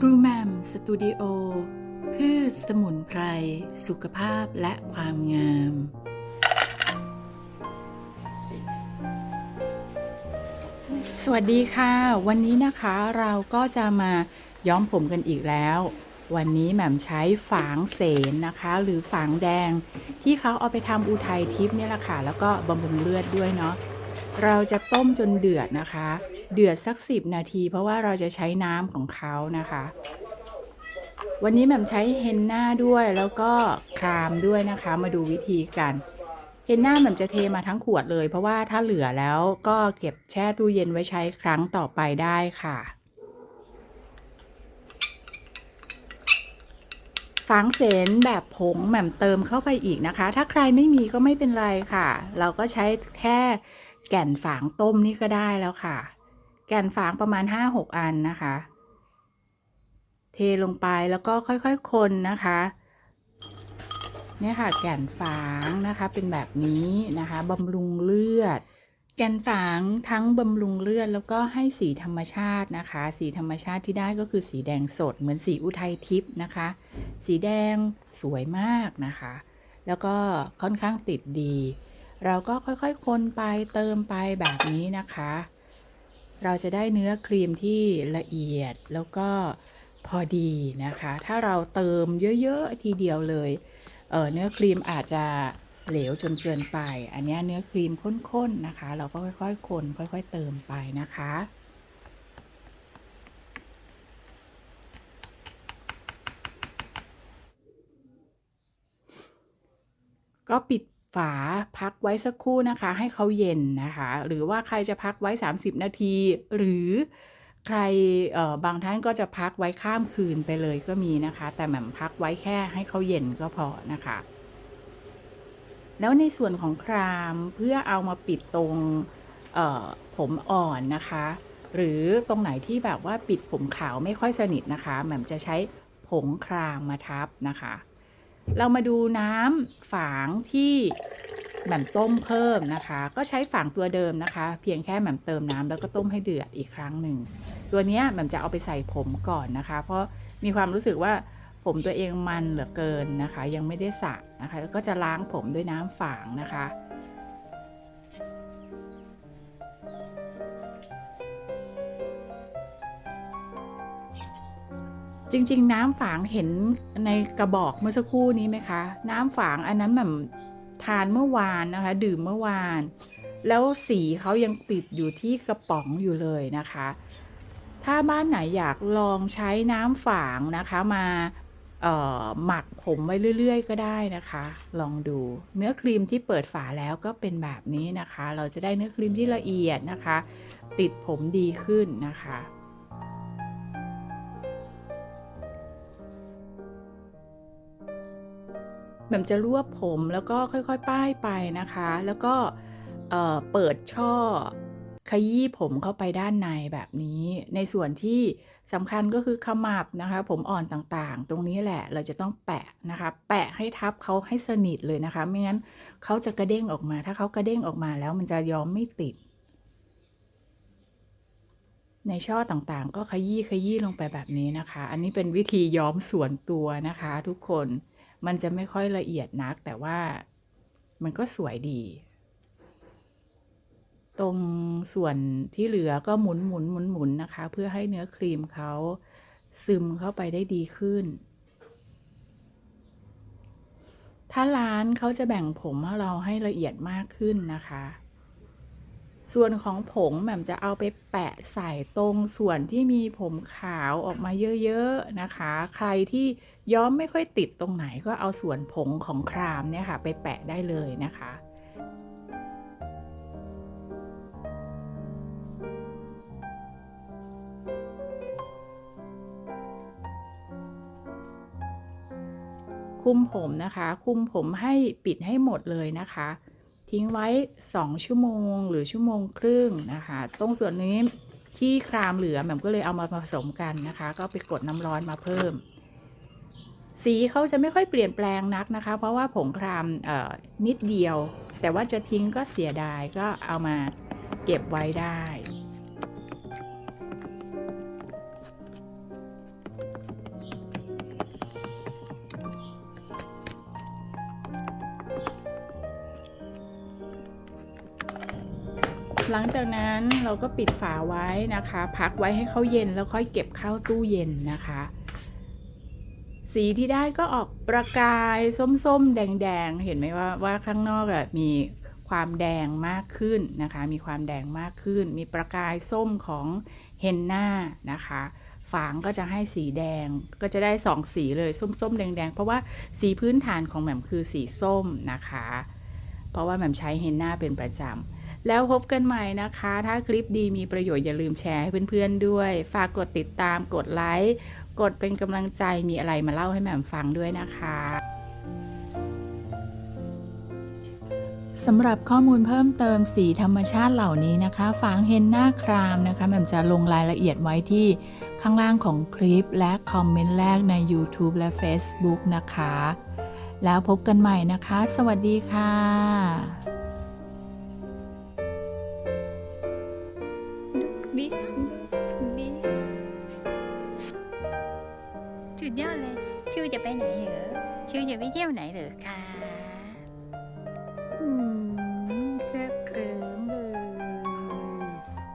ครูแหม่มสตูดิโอพืชสมุนไพร สุขภาพและความงาม สวัสดีค่ะ วันนี้นะคะเราก็จะมาย้อมผมกันอีกแล้ว วันนี้แหม่มใช้ฝางเสนนะคะ หรือฝางแดง ที่เขาเอาไปทำอุทัยทิพย์เนี่ยแหละค่ะ แล้วก็บำรุงเลือดด้วยเนาะเราจะต้มจนเดือดนะคะ เดือดสักสิบนาที เพราะว่าเราจะใช้น้ำของเขานะคะ วันนี้แหม่มใช้เฮนน่าด้วยแล้วก็ครามด้วยนะคะ มาดูวิธีกันเฮนน่าแหม่มจะเทมาทั้งขวดเลย เพราะว่าถ้าเหลือแล้วก็เก็บแช่ตู้เย็นไว้ใช้ครั้งต่อไปได้ค่ะฝังเสนแบบผงแหม่มเติมเข้าไปอีกนะคะ ถ้าใครไม่มีก็ไม่เป็นไรค่ะ เราก็ใช้แค่แก่นฝางต้มนี่ก็ได้แล้วค่ะ แก่นฝางประมาณ 5-6 อันนะคะ เทลงไปแล้วก็ค่อยๆคนนะคะเนี่ยค่ะแก่นฝางนะคะเป็นแบบนี้นะคะบำรุงเลือด แก่นฝางทั้งบำรุงเลือดแล้วก็ให้สีธรรมชาตินะคะ สีธรรมชาติที่ได้ก็คือสีแดงสดเหมือนสีอุทัยทิพย์นะคะ สีแดงสวยมากนะคะ แล้วก็ค่อนข้างติดดี เราก็ค่อยๆคนไปเติมไปแบบนี้นะคะ เราจะได้เนื้อครีมที่ละเอียดแล้วก็พอดีนะคะ ถ้าเราเติมเยอะๆทีเดียวเลยเเนื้อครีมอาจจะเหลวจนเกินไป อันนี้เนื้อครีมข้นๆนะคะ เราก็ค่อยๆคนค่อย ๆ เติมไปนะคะก็ปิด ฝาพักไว้สักครู่นะคะ ให้เขาเย็นนะคะ หรือว่าใครจะพักไว้ 30 นาที หรือใครบางท่านก็จะพักไว้ข้ามคืนไปเลยก็มีนะคะ แต่แหม่มพักไว้แค่ให้เขาเย็นก็พอนะคะ แล้วในส่วนของครามเพื่อเอามาปิดตรงผมอ่อนนะคะ หรือตรงไหนที่แบบว่าปิดผมขาวไม่ค่อยสนิทนะคะแหม่มจะใช้ผงครามมาทับนะคะ เรามาดูน้ำฝางที่แหม่มต้มเพิ่มนะคะ ก็ใช้ฝางตัวเดิมนะคะ เพียงแค่แหม่มเติมน้ำแล้วก็ต้มให้เดือดอีกครั้งหนึ่ง ตัวนี้แหม่มจะเอาไปใส่ผมก่อนนะคะ เพราะมีความรู้สึกว่าผมตัวเองมันเหลือเกินนะคะ ยังไม่ได้สระนะคะ แล้วก็จะล้างผมด้วยน้ำฝางนะคะ จริง ๆ น้ำฝางเห็นในกระบอกเมื่อสักครู่นี้ไหมคะ น้ำฝางอันนั้นแบบทานเมื่อวานนะคะ ดื่มเมื่อวาน แล้วสีเขายังติดอยู่ที่กระป๋องอยู่เลยนะคะ ถ้าบ้านไหนอยากลองใช้น้ำฝางนะคะมาหมักผมไว้เรื่อย ๆ ก็ได้นะคะ ลองดูเนื้อครีมที่เปิดฝาแล้วก็เป็นแบบนี้นะคะ เราจะได้เนื้อครีมที่ละเอียดนะคะ ติดผมดีขึ้นนะคะ แบบจะรวบผมแล้วก็ค่อยๆ ป้ายไปนะคะ แล้วก็เปิดช่อขยี้ผมเข้าไปด้านในแบบนี้ ในส่วนที่สำคัญก็คือขมับนะคะ ผมอ่อนต่างๆ ตรงนี้แหละเราจะต้องแปะนะคะ แปะให้ทับเขาให้สนิทเลยนะคะ ไม่งั้นเขาจะกระเด้งออกมา ถ้าเขากระเด้งออกมาแล้วมันจะย้อมไม่ติด ในช่อต่างๆ ก็ขยี้ขยี้ลงไปแบบนี้นะคะ อันนี้เป็นวิธีย้อมส่วนตัวนะคะ ทุกคน มันจะไม่ค่อยละเอียดนัก แต่ว่ามันก็สวยดี ตรงส่วนที่เหลือก็หมุนหมุนหมุนหมุนนะคะ เพื่อให้เนื้อครีมเขาซึมเข้าไปได้ดีขึ้น ถ้าร้านเขาจะแบ่งผมให้เราให้ละเอียดมากขึ้นนะคะ ส่วนของผงแหม่มจะเอาไปแปะใส่ตรงส่วนที่มีผมขาวออกมาเยอะๆนะคะ ใครที่ย้อมไม่ค่อยติดตรงไหนก็เอาส่วนผงของครามเนี่ยค่ะ ไปแปะได้เลยนะคะคุมผมนะคะ คุมผมให้ปิดให้หมดเลยนะคะ ทิ้งไว้ 2 ชั่วโมงหรือชั่วโมงครึ่งนะคะ ตรงส่วนนี้ที่ครามเหลือแหม่มก็เลยเอามาผสมกันนะคะ ก็ไปกดน้ำร้อนมาเพิ่ม สีเขาจะไม่ค่อยเปลี่ยนแปลงนักนะคะ เพราะว่าผงครามนิดเดียว แต่ว่าจะทิ้งก็เสียดายก็เอามาเก็บไว้ได้ หลังจากนั้นเราก็ปิดฝาไว้นะคะ พักไว้ให้เขาเย็นแล้วค่อยเก็บเข้าตู้เย็นนะคะ สีที่ได้ก็ออกประกายส้มๆ แดงๆ เห็นไหมว่าว่าข้างนอกอะมีความแดงมากขึ้นนะคะ มีความแดงมากขึ้น มีประกายส้มของเฮนน่านะคะ ฝางก็จะให้สีแดง ก็จะได้สองสีเลยส้มๆ แดงๆ เพราะว่าสีพื้นฐานของแหม่มคือสีส้มนะคะ เพราะว่าแหม่มใช้เฮนน่าเป็นประจำ แล้วพบกันใหม่นะคะ ถ้าคลิปดีมีประโยชน์อย่าลืมแชร์ให้เพื่อนๆด้วย ฝากกดติดตามกดไลค์กดเป็นกำลังใจมีอะไรมาเล่าให้แหม่มฟังด้วยนะคะสำหรับข้อมูลเพิ่มเติมสีธรรมชาติเหล่านี้นะคะฝางเฮนหน้าครามนะคะแหม่มจะลงรายละเอียดไว้ที่ข้างล่างของคลิปและคอมเมนต์แรกใน YouTube และ Facebook นะคะ แล้วพบกันใหม่นะคะ สวัสดีค่ะ ดีดีจุดยอดเลย ชิวจะไปไหนเหรอ ชิวจะไปเที่ยวไหนเหรอคะ